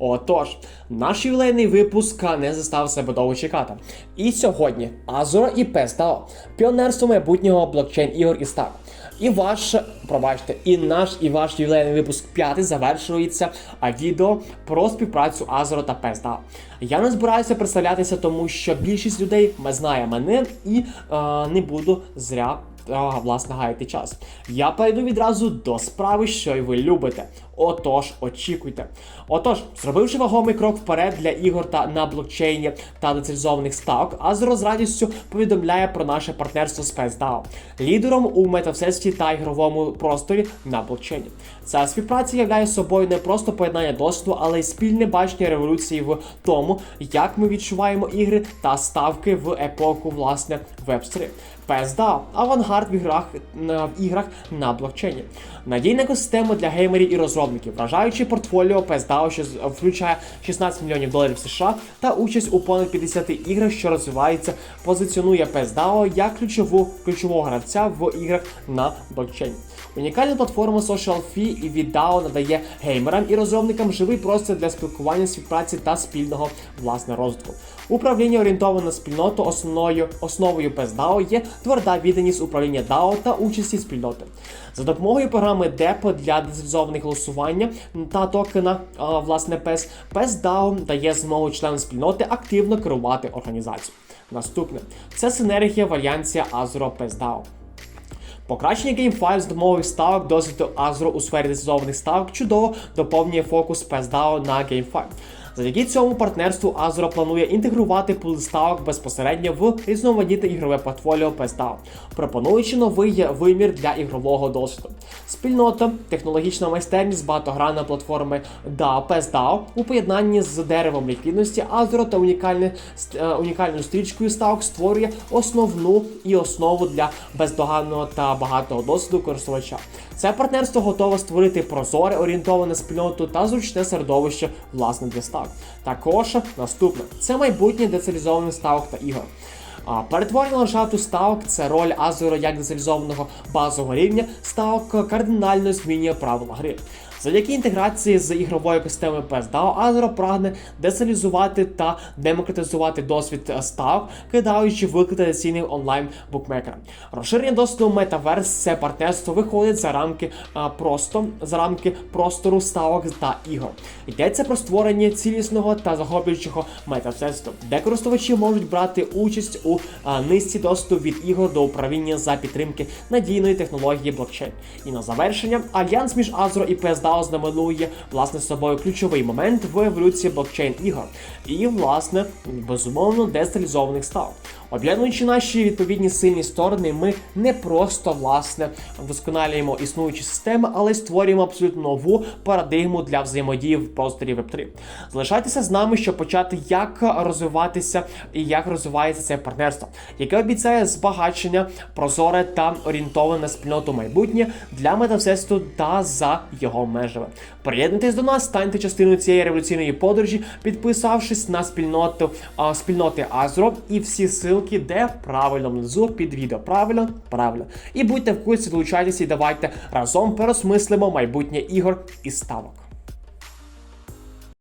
Отож, наш ювілейний випуск не застав себе довго чекати. І сьогодні Азура і PES піонерство майбутнього блокчейн ігор і став. І ваш, пробачте, і наш, і ваш ювілейний випуск п'ятий завершується а відео про співпрацю Азура та PES Я не збираюся представлятися, тому що більшість людей знає мене і е, не буду зря. А, Власне, гаяти час. Я перейду відразу до справи, що й ви любите. Отож, очікуйте. Отож, зробивши вагомий крок вперед для ігор та на блокчейні та децентралізованих ставок, Азеро з радістю повідомляє про наше партнерство з PSDAO, лідером у метавсесвіті та ігровому просторі на блокчейні. Ця співпраця являє собою не просто поєднання досвіду, але й спільне бачення революції в тому, як ми відчуваємо ігри та ставки в епоху власне Web3. PSDAO – авангард в іграх, в іграх на блокчейні. Надійна екосистема для геймерів і розробників, вражаючи портфоліо PSDAO, що включає 16 мільйонів доларів США та участь у понад 50 іграх, що розвиваються, позиціонує PSDAO як ключову ключового гравця в іграх на блокчейні. Унікальна платформа SocialFi і від надає геймерам і розробникам живий простір для спілкування, співпраці та спільного власне розвитку. Управління орієнтоване на спільноту основною основою PSDAO є тверда відданість управління DAO та участі спільноти. За допомогою програми DEPO для децентралізованих голосування та токена а, власне PES, PES дає змогу членам спільноти активно керувати організацією. Наступне це синергія в альянсі Azure PES Покращення геймфайлів з допомогою ставок досвіду Azure у сфері децентралізованих ставок чудово доповнює фокус PSDAO на геймфайл. Завдяки цьому партнерству Azure планує інтегрувати пули ставок безпосередньо в різноманітне ігрове портфоліо PSDAO, пропонуючи новий вимір для ігрового досвіду. Спільнота, технологічна майстерність багатогранної платформи DAO у поєднанні з деревом ліквідності Azure та е, унікальною стрічкою ставок створює основну і основу для бездоганного та багатого досвіду користувача. Це партнерство готове створити прозоре, орієнтоване спільноту та зручне середовище власне для ставок. Також наступне це майбутнє децентралізованих ставок та ігор. А перетворення ландшафту ставок це роль Азура як децентралізованого базового рівня ставок кардинально змінює правила гри. Завдяки інтеграції з ігровою екосистемою PSDAO, Азура прагне децентралізувати та демократизувати досвід ставок, кидаючи виклик традиційним онлайн букмекерам. Розширення доступу Metaverse – це партнерство виходить за рамки а, просто за рамки простору ставок та ігор. Йдеться про створення цілісного та захоплюючого метавсесвіту, де користувачі можуть брати участь у а, низці доступу від ігор до управління за підтримки надійної технології блокчейн. І на завершення альянс між Azure і PSDAO знаменує власне собою ключовий момент в еволюції блокчейн ігор і, власне, безумовно, децентралізованих ставок. Об'єднуючи наші відповідні сильні сторони, ми не просто власне вдосконалюємо існуючі системи, але й створюємо абсолютно нову парадигму для взаємодії в просторі Web3. Залишайтеся з нами, щоб почати, як розвиватися і як розвивається це партнерство, яке обіцяє збагачення, прозоре та орієнтоване на спільноту майбутнє для метавсесвіту та за його межами. Приєднуйтесь до нас, станьте частиною цієї революційної подорожі, підписавшись на спільноту спільноти Азро і всі ссылки, де правильно внизу під відео. Правильно, правильно. І будьте в курсі, долучайтеся і давайте разом переосмислимо майбутнє ігор і ставок.